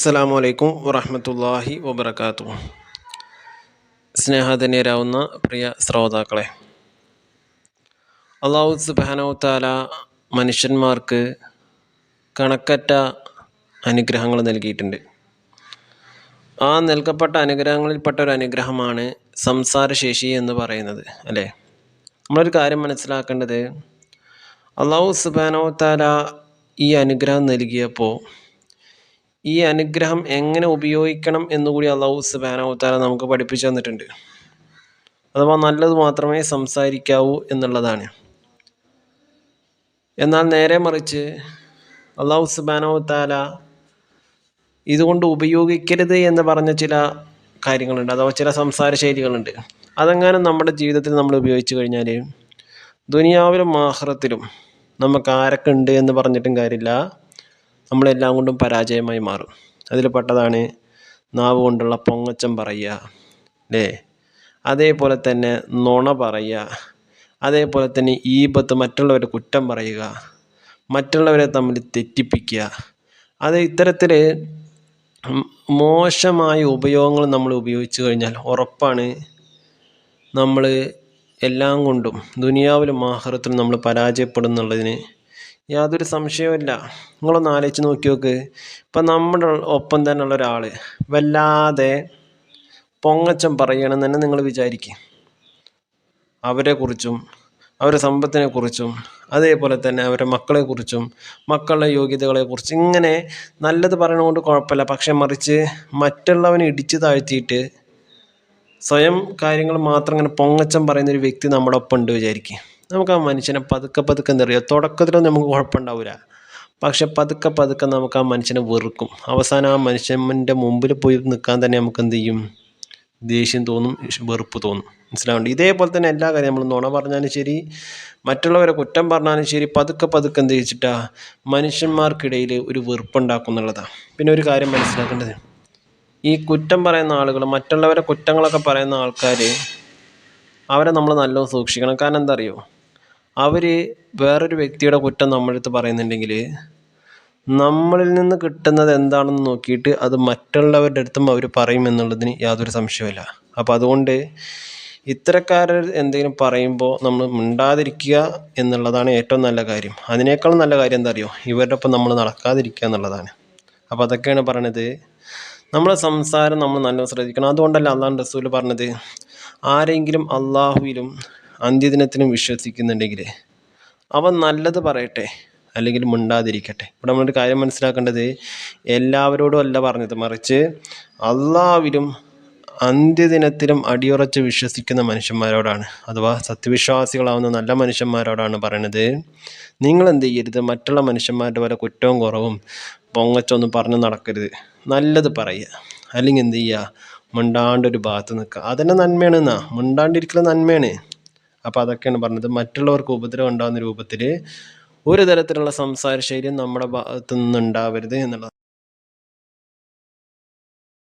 അസ്സലാമു അലൈക്കും വറഹമത്തല്ലാഹി വബർക്കാത്തു സ്നേഹധന്യരാവുന്ന പ്രിയ ശ്രോതാക്കളെ അള്ളാഹു സുബാനോത്താല മനുഷ്യന്മാർക്ക് കണക്കറ്റ അനുഗ്രഹങ്ങൾ നൽകിയിട്ടുണ്ട്. ആ നൽകപ്പെട്ട അനുഗ്രഹങ്ങളിൽപ്പെട്ട ഒരു അനുഗ്രഹമാണ് സംസാരശേഷി എന്ന് പറയുന്നത് അല്ലേ? നമ്മളൊരു കാര്യം മനസ്സിലാക്കേണ്ടത് അള്ളാഹു സുബാനോത്താല ഈ അനുഗ്രഹം നൽകിയപ്പോൾ ഈ അനുഗ്രഹം എങ്ങനെ ഉപയോഗിക്കണം എന്നുകൂടി അള്ളാഹു സുബാനവത്താല നമുക്ക് പഠിപ്പിച്ചു തന്നിട്ടുണ്ട്. അഥവാ നല്ലത് മാത്രമേ സംസാരിക്കാവൂ എന്നുള്ളതാണ്. എന്നാൽ നേരെ മറിച്ച് അള്ളാഹു സുബാനവത്താല ഇതുകൊണ്ട് ഉപയോഗിക്കരുത് എന്ന് പറഞ്ഞ ചില കാര്യങ്ങളുണ്ട്. അഥവാ ചില സംസാര ശൈലികളുണ്ട്. അതെങ്ങാനും നമ്മുടെ ജീവിതത്തിൽ നമ്മൾ ഉപയോഗിച്ചു കഴിഞ്ഞാൽ ദുനിയാവിലും ആഹ്റത്തിലും നമുക്ക് ആരൊക്കെ ഉണ്ട് എന്ന് പറഞ്ഞിട്ടും കാര്യമില്ല. നമ്മളെല്ലാം കൊണ്ടും പരാജയമായി മാറും. അതിൽ പെട്ടതാണ് നാവ് കൊണ്ടുള്ള പൊങ്ങച്ചം പറയുക അല്ലേ അതേപോലെ തന്നെ നുണ പറയുക അതേപോലെ തന്നെ ഈപത്ത് മറ്റുള്ളവരെ കുറ്റം പറയുക മറ്റുള്ളവരെ തമ്മിൽ തെറ്റിപ്പിക്കുക. അത് ഇത്തരത്തിൽ മോശമായ ഉപയോഗങ്ങൾ നമ്മൾ ഉപയോഗിച്ചു കഴിഞ്ഞാൽ ഉറപ്പാണ് നമ്മൾ എല്ലാം കൊണ്ടും ദുനിയാവിലും ആഹാരത്തിലും നമ്മൾ പരാജയപ്പെടുന്നുള്ളതിന് യാതൊരു സംശയവുമില്ല നിങ്ങളൊന്ന് ആലോചിച്ച് നോക്കി നോക്ക്. ഇപ്പം നമ്മുടെ ഒപ്പം ഉള്ള ഒരാൾ വല്ലാതെ പൊങ്ങച്ചം പറയണമെന്ന് തന്നെ നിങ്ങൾ വിചാരിക്കും. അവരെക്കുറിച്ചും അവരുടെ സമ്പത്തിനെക്കുറിച്ചും അതേപോലെ തന്നെ അവരുടെ മക്കളെക്കുറിച്ചും മക്കളുടെ യോഗ്യതകളെക്കുറിച്ചും ഇങ്ങനെ നല്ലത് പറയണതുകൊണ്ട് കുഴപ്പമില്ല. പക്ഷെ മറിച്ച് മറ്റുള്ളവനെ ഇടിച്ചു താഴ്ത്തിയിട്ട് സ്വയം കാര്യങ്ങൾ മാത്രം ഇങ്ങനെ പൊങ്ങച്ചം പറയുന്നൊരു വ്യക്തി നമ്മുടെ ഒപ്പം ഉണ്ട് വിചാരിക്കും. നമുക്ക് ആ മനുഷ്യനെ പതുക്കെ പതുക്കെ എന്താ തുടക്കത്തിലും നമുക്ക് കുഴപ്പമുണ്ടാവില്ല പക്ഷെ പതുക്കെ പതുക്കെ നമുക്ക് ആ മനുഷ്യനെ വെറുക്കും. അവസാനം ആ മനുഷ്യന്റെ മുമ്പിൽ പോയി നിൽക്കാൻ തന്നെ നമുക്ക് എന്ത് ചെയ്യും? ദേഷ്യം തോന്നും വെറുപ്പ് തോന്നും. മനസ്സിലാവുന്നുണ്ട് ഇതേപോലെ തന്നെ എല്ലാ കാര്യം നമ്മൾ നുണ പറഞ്ഞാലും ശരി മറ്റുള്ളവരെ കുറ്റം പറഞ്ഞാലും ശരി പതുക്കെ പതുക്കെ എന്ത് വെച്ചിട്ടാ മനുഷ്യന്മാർക്കിടയിൽ ഒരു വെറുപ്പുണ്ടാക്കും എന്നുള്ളതാണ് പിന്നെ ഒരു കാര്യം മനസ്സിലാക്കേണ്ടത്. ഈ കുറ്റം പറയുന്ന ആളുകൾ മറ്റുള്ളവരെ കുറ്റങ്ങളൊക്കെ പറയുന്ന ആൾക്കാർ അവരെ നമ്മൾ നല്ലോണം സൂക്ഷിക്കണം. കാരണം എന്താ അറിയോ? അവർ വേറൊരു വ്യക്തിയുടെ കുറ്റം നമ്മളടുത്ത് പറയുന്നുണ്ടെങ്കിൽ നമ്മളിൽ നിന്ന് കിട്ടുന്നത് എന്താണെന്ന് നോക്കിയിട്ട് അത് മറ്റുള്ളവരുടെ അടുത്തും അവർ പറയും എന്നുള്ളതിന് യാതൊരു സംശയവുമില്ല. അപ്പോൾ അതുകൊണ്ട് ഇത്തരക്കാരർ എന്തെങ്കിലും പറയുമ്പോൾ നമ്മൾ മിണ്ടാതിരിക്കുക എന്നുള്ളതാണ് ഏറ്റവും നല്ല കാര്യം. അതിനേക്കാളും നല്ല കാര്യം എന്താ അറിയോ? ഇവരുടെ ഒപ്പം നമ്മൾ നടക്കാതിരിക്കുക എന്നുള്ളതാണ്. അപ്പോൾ അതൊക്കെയാണ് പറയണത്. നമ്മളെ സംസാരം നമ്മൾ നല്ല ശ്രദ്ധിക്കണം. അതുകൊണ്ടല്ല അള്ളാഹു റസൂൽ പറഞ്ഞത്? ആരെങ്കിലും അള്ളാഹുവിലും അന്ത്യദിനത്തിലും വിശ്വസിക്കുന്നുണ്ടെങ്കിൽ അവൻ നല്ലത് പറയട്ടെ അല്ലെങ്കിൽ മിണ്ടാതിരിക്കട്ടെ. ഇവിടെ നമ്മളൊരു കാര്യം മനസ്സിലാക്കേണ്ടത് എല്ലാവരോടും അല്ല പറഞ്ഞത് മറിച്ച് അള്ളാവിലും അന്ത്യദിനത്തിലും അടിയുറച്ച് വിശ്വസിക്കുന്ന മനുഷ്യന്മാരോടാണ്. അഥവാ സത്യവിശ്വാസികളാവുന്ന നല്ല മനുഷ്യന്മാരോടാണ് പറയണത്. നിങ്ങൾ എന്ത് ചെയ്യരുത്? മറ്റുള്ള മനുഷ്യന്മാരുടെ പോലെ കുറ്റവും കുറവും പൊങ്ങച്ചൊന്നും പറഞ്ഞ് നടക്കരുത്. നല്ലത് പറയുക. അല്ലെങ്കിൽ എന്ത് ചെയ്യുക? മിണ്ടാണ്ടൊരു ഭാഗത്ത് നിൽക്കുക. അതന്നെ നന്മയാണ് എന്നാ മിണ്ടാണ്ടിരിക്കൽ നന്മയാണ്. അപ്പോൾ അതൊക്കെയാണ് പറഞ്ഞത്. മറ്റുള്ളവർക്ക് ഉപദ്രവം ഉണ്ടാകുന്ന രൂപത്തിൽ ഒരു തരത്തിലുള്ള സംസാര ശൈലിയും നമ്മുടെ ഭാഗത്തു നിന്നുണ്ടാവരുത് എന്നുള്ളത്